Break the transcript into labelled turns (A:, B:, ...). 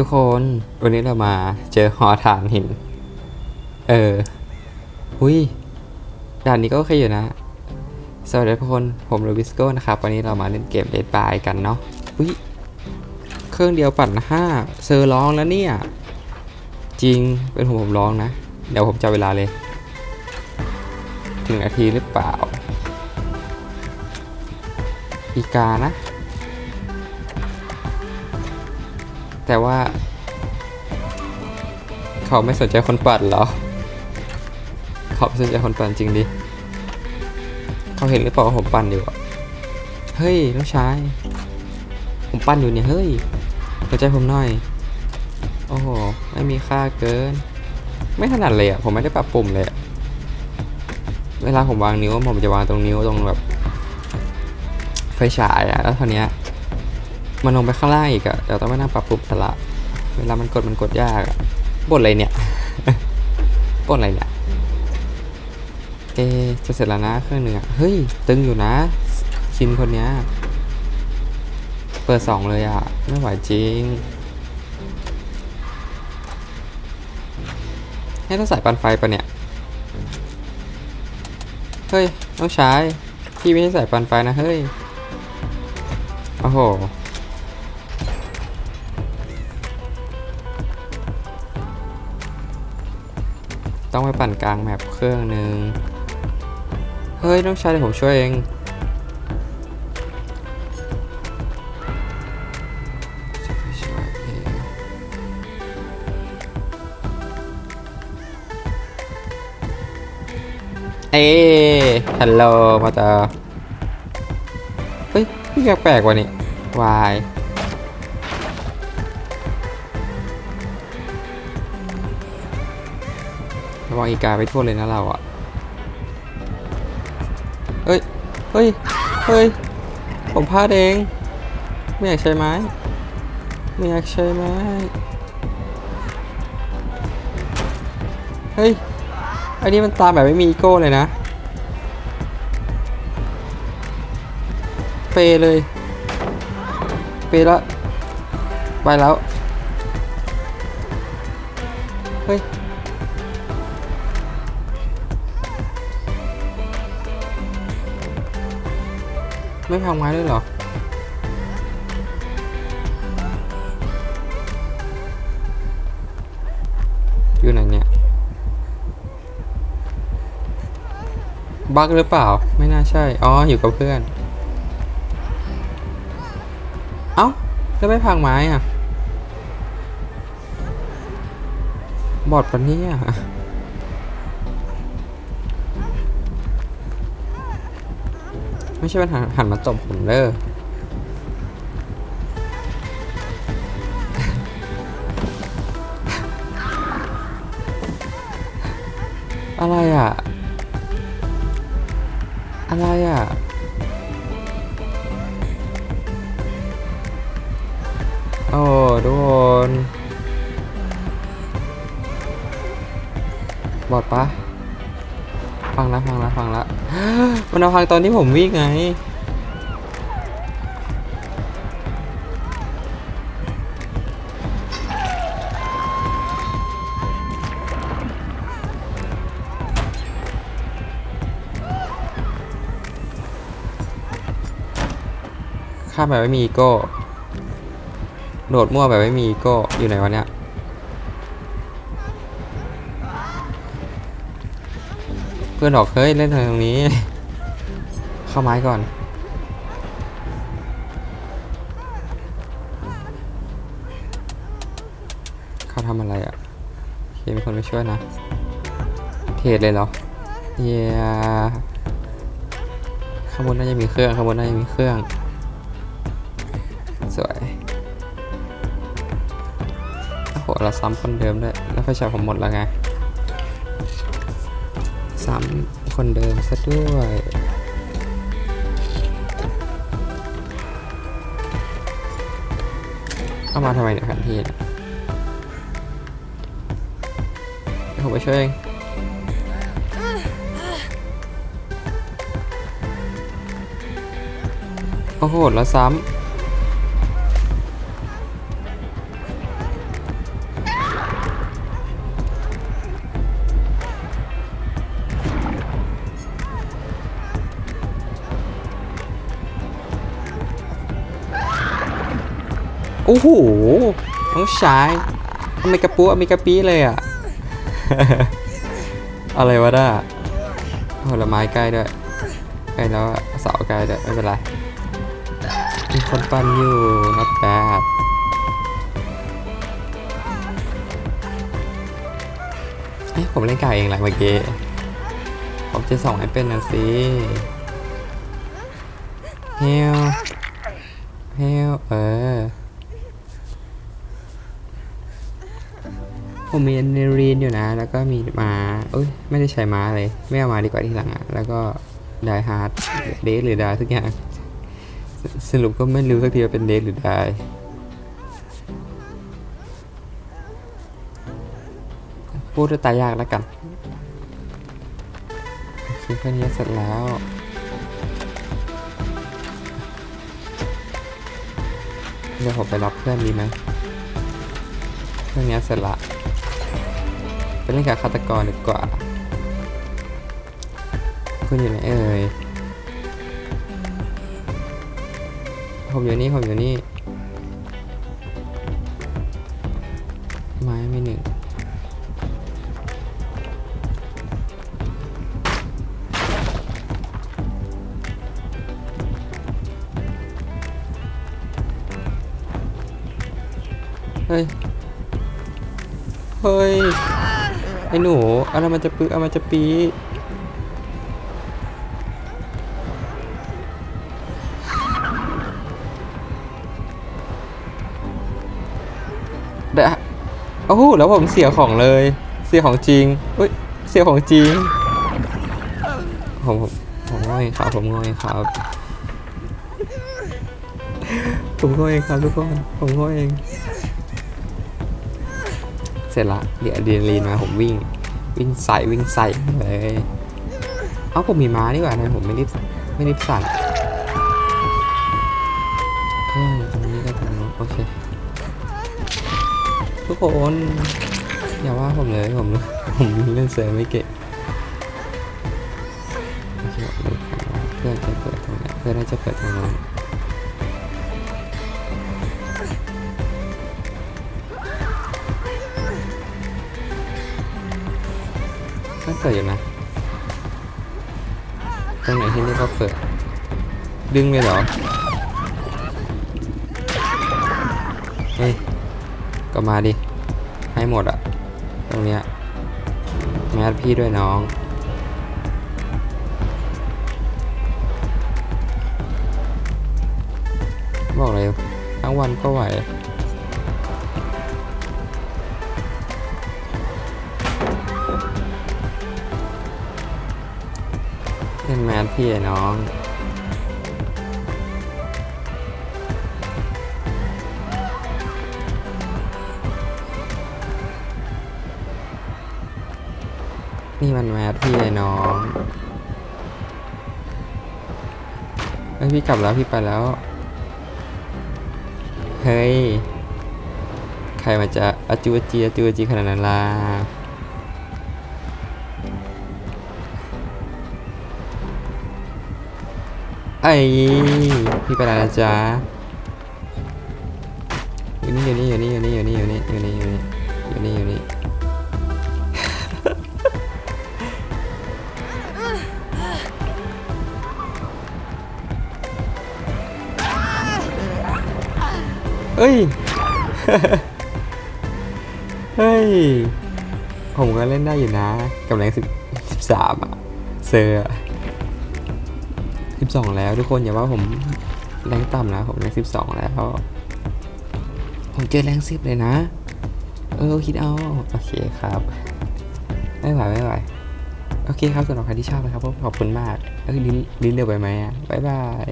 A: ทุกคนวันนี้เรามาเจอหอฐานหิน เออหุ้ยด่านนี้ก็โอเคอยู่นะ สวัสดีทุกคนผมโรบิสโก้นะครับ วันนี้เรามาเล่นเกมเดดบายกันเนาะอุ้ยเครื่องเดียวปั่นห้าเซอร์ร้องแล้วเนี่ย จริงเป็นผมผมร้องนะ เดี๋ยวผมจะเวลาเลย ถึงนาทีหรือเปล่า อีกานะ แต่ว่า เขาไม่สนใจคนปั่นเหรอ เขาไม่สนใจคนปั่นจริงดิ เขาเห็นหรือเปล่าว่าผมปั่นอยู่อะเฮ้ยน้องชาย ผมปั่นอยู่เนี่ยเฮ้ยสนใจผมหน่อย โอ้โห ไม่มีค่าเกิน ไม่ถนัดเลยอะผมไม่ได้ปรับปุ่มเลยอะเวลาผมวางนิ้วผมจะวางตรงนิ้วตรงแบบ ไฟฉายอะแล้วเท่านี้ มันลงไปข้างล่างอีกอะเดี๋ยวต้องไปนั่งปรับปุ่มสละ เวลามันกดมันกดยากอะบทอะไรเนี่ยบทอะไรเนี่ย เอะจะเสร็จแล้วนะเครื่องหนึ่งอะเฮ้ย ตึงอยู่นะ ชินคนเนี้ย เปิดสองเลยอะไม่ไหวจริง ให้ต้องใส่ปันไฟปะเนี่ย เฮ้ยน้องใชายพี่ไม่ให้ใส่ปันไฟนะ เฮ้ย โอ้โห ต้องไปปั่นกลางแมปเครื่องหนึ่งเฮ้ยน้องชายเดี๋ยวผมช่วยเองเอ้ฮัลโหลมาเตาเฮ้ยพี่แปลกๆว่ะนี่วาย วังอีกาไปทั่วเลยนะเราอะเฮ้ย เฮ้ย เฮ้ย ผมพลาดเอง ไม่อยากใช้ไม้ ไม่อยากใช้ไม้ เฮ้ย อันนี้มันตามแบบไม่มีอีโก้เลยนะ เปเลย เปล้วไปแล้ว เฮ้ย ไม่พังไม้ด้วยเหรอ อยู่ไหนเนี่ย บั๊กหรือเปล่า ไม่น่าใช่ อ๋อ อยู่กับเพื่อน เอ้า แล้วไม่พังไม้อะ บอดปะเนี่ย ไม่ใช่ปัญหาหันมาตบผมเด้ออะไรอะ อะไรอะ โอ้ทุกคนบอดปะ ฟังแล้วฟังแล้วฟังแล้วมันเอาพังตอนที่ผมวิ่งไง ข้ามแบบไม่มีอีโก้ โดดมั่วแบบไม่มีอีโก้ อยู่ไหนวะเนี่ย เพื่อนบอกเฮ้ยเล่นทางตรงนี้ เข้าไม้ก่อนเขาทำอะไรอะ่ะโอเคมีคนไปช่วยนะ เทรดเลยเหรอเย้ข้างบนน่าจะมีเครื่องข้างบนน่าจะมีเครื่อง สวยโอ้โหเราซ้ำคนเดิมด้วยแล้วไฟฉายผมหมดแล้วไง ซ้ำคนเดิมซะด้วยเข้ามาทำไมเนี่ยแผนที่ผมไปช่วยเองโอ้โหแล้วซ้ำ โอ้โหน้องชายอเมกาปูอเมกาปีเลยอะอะไรวะด้าผลไม้ใกล้ด้วยใกล้แล้วเสาใกล้ด้วยไม่เป็นไร มีคนปั้นอยู่ not bad เอ๊ะผมเล่นกายเองแหละเมื่อกี้ ผมจะส่องให้เป็นนะสิเฮลเฮลเออ ผมมีเนรีนอยู่นะ แล้วก็มีม้าเอ้ย ไม่ได้ใช้ม้าเลย ไม่เอามาดีกว่าที่หลังอะแล้วก็ไดฮาร์ดเดทหรือไดทุกอย่างสสรุปก็ไม่รู้สักทีว่าเป็นเดทหรือไดพูดด้วยตายากแล้วกันโอเคแค่นี้เสร็จแล้วเดี๋ยวผมไปรับเพื่อนดีไหมเครื่องนี้เสร็จละ เล่นกับฆาตกรดีกว่า คุณอยู่ไหนเอ่ย ผมอยู่นี่ผมอยู่นี่ ไม้ไม่หนึ่งเฮ้ย เฮ้ย ไอ้หนูอะไรมันจะปื้ออะไรมันจะปีเดะโอ้โหแล้วผมเสียของเลย เสียของจริงเฮ้ยเสียของจริง ผมผมผมง่อยครับผมง่อยครับผมง่อยครับทุกคนผมง่อยเอง ร็จละเดี๋ยวอะดรีนาลีนมาผมวิ่ง วิ่งใส่วิ่งใส่เลยเอาผมมีม้านี่หว่าทำไมผมไม่รีบไม่รีบสั่นเพื่อนตรงนี้ก็ตรงนู้นโอเคทุกคนอย่าว่าผมเลยผมผมเล่นเซิร์ฟไม่เก่งโอเคเพื่อนจะเปิดตรงไหนเพื่อนน่าจะเปิดตรงนู้น เปิดอยู่นะ ตรงไหนที่นี่ก็เปิด ดึงเลยเหรอ เฮ้ย ก็มาดิ ให้หมดอะตรงเนี้ยแมสพี่ด้วยน้องบอกเลยทั้งวันก็ไหว มสพี่ไอ้น้องนี่มันแมสพี่ไอ้น้องเฮ้ยพี่กลับแล้วพี่ไปแล้ว เฮ้ย ใครมันจะอาจูจีอาจูจีขนาดนั้นล่ะ ไอ้พี่ไปแล้วนะจ๊ะอยู่นี่อยู่นี่อยู่นี่อยู่นี่อยู่นี่อยู่นี่อยู่นี่อยู่นี่อยู่นี่อยู่นี่เฮ้ย เฮ้ย ผมก็เล่นได้อยู่นะ กับแรงสิบสามอะเซอร์ สิบสองแล้วทุกคนอย่าว่าผมแรงต่ำนะผมแรงสิบสองแล้ว ผมเจอแรงสิบเลยนะ เออคิดเอาโอเคครับไม่ไหวไม่ไหวโอเคครับสำหรับใครที่ชอบนะครับผมขอบคุณมากเอ้ลิ้นลิ้นเร็วไปไหมอะบ๊ายบาย